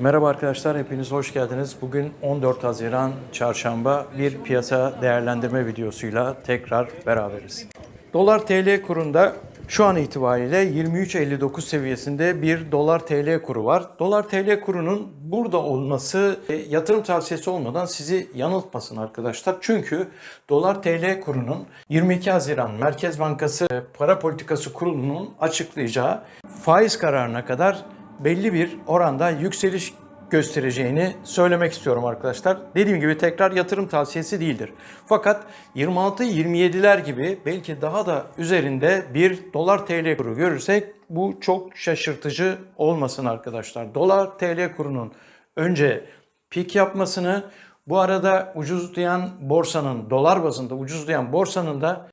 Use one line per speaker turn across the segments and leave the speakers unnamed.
Merhaba arkadaşlar, hepiniz hoş geldiniz. Bugün 14 Haziran Çarşamba bir piyasa değerlendirme videosuyla tekrar beraberiz. Dolar TL kurunda şu an itibariyle 23.59 seviyesinde bir dolar TL kuru var. Dolar TL kurunun burada olması e, yatırım tavsiyesi olmadan sizi yanıltmasın arkadaşlar. Çünkü dolar TL kurunun 22 Haziran Merkez Bankası Para Politikası Kurulu'nun açıklayacağı faiz kararına kadar belli bir oranda yükseliş göstereceğini söylemek istiyorum arkadaşlar. Dediğim gibi tekrar yatırım tavsiyesi değildir. Fakat 26-27'ler gibi belki daha da üzerinde bir dolar TL kuru görürsek bu çok şaşırtıcı olmasın arkadaşlar. Dolar TL kurunun önce pik yapmasını bu arada ucuzlayan borsanın dolar bazında ucuzlayan borsanın da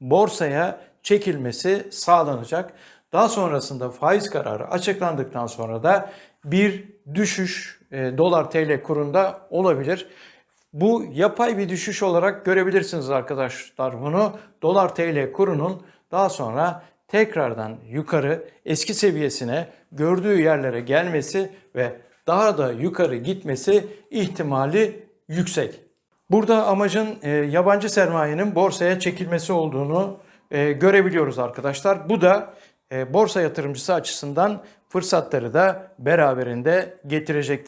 borsaya çekilmesi sağlanacak. Daha sonrasında faiz kararı açıklandıktan sonra da bir düşüş e, dolar TL kurunda olabilir. Bu yapay bir düşüş olarak görebilirsiniz arkadaşlar bunu. Dolar TL kurunun daha sonra tekrardan yukarı eski seviyesine gördüğü yerlere gelmesi ve daha da yukarı gitmesi ihtimali yüksek. Burada amacın e, yabancı sermayenin borsaya çekilmesi olduğunu e, görebiliyoruz arkadaşlar. Bu da borsa yatırımcısı açısından fırsatları da beraberinde getirecek.